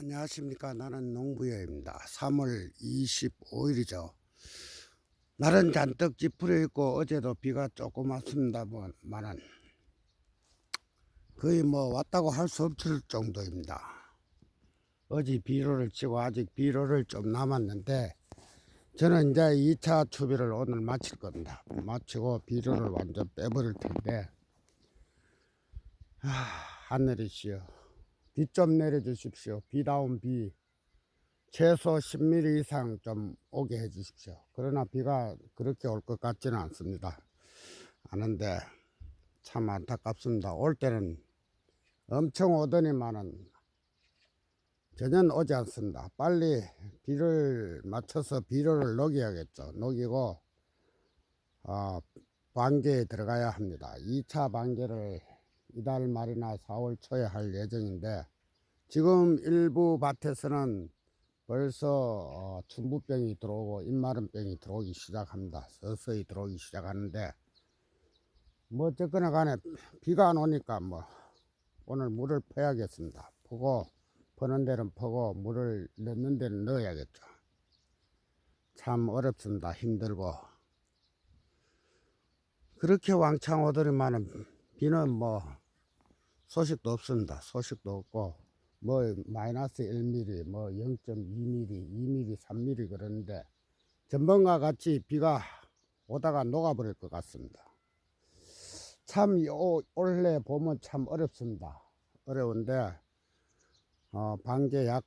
안녕하십니까. 나는 농부여입니다. 3월 25일이죠. 날은 잔뜩 찌푸려 있고 어제도 비가 조금 왔습니다만은 거의 뭐 왔다고 할 수 없을 정도입니다. 어제 비료를 치고 아직 비료를 좀 남았는데 저는 이제 2차 추비를 오늘 마칠 겁니다. 마치고 비료를 완전 빼버릴 텐데 아, 하늘이시여 비 좀 내려주십시오. 비다운 비 최소 10mm 이상 좀 오게 해주십시오. 그러나 비가 그렇게 올 것 같지는 않습니다. 아는데 참 안타깝습니다. 올 때는 엄청 오더니만은 전혀 오지 않습니다. 빨리 비를 맞춰서 비료를 녹여야겠죠. 녹이고 어, 반개에 들어가야 합니다. 2차 반개를 이달 말이나 4월 초에 할 예정인데 지금 일부 밭에서는 벌써 어, 춘부병이 들어오고 입마름병이 들어오기 시작합니다. 서서히 들어오기 시작하는데 뭐 어쨌거나 간에 비가 안 오니까 뭐 오늘 물을 퍼야겠습니다. 퍼고 퍼는 데는 퍼고 물을 넣는 데는 넣어야겠죠. 참 어렵습니다. 힘들고 그렇게 왕창 오더니만은 비는 뭐 소식도 없습니다. 소식도 없고 뭐 마이너스 1mm, 뭐 0.2mm, 2mm, 3mm 그러는데 전번과 같이 비가 오다가 녹아버릴 것 같습니다. 참 요- 올해 보면 참 어렵습니다. 어려운데 어, 방제약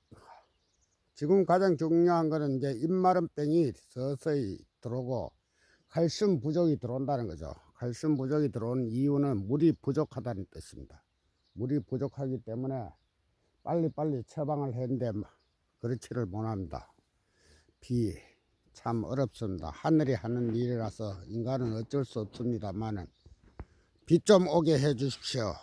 지금 가장 중요한 거는 이제 입마름병이 서서히 들어오고 칼슘 부족이 들어온다는 거죠. 칼슘 부족이 들어온 이유는 물이 부족하다는 뜻입니다. 물이 부족하기 때문에 빨리빨리 처방을 했는데 그렇지를 못합니다. 비 참 어렵습니다. 하늘이 하는 일이라서 인간은 어쩔 수 없습니다만은 비 좀 오게 해 주십시오.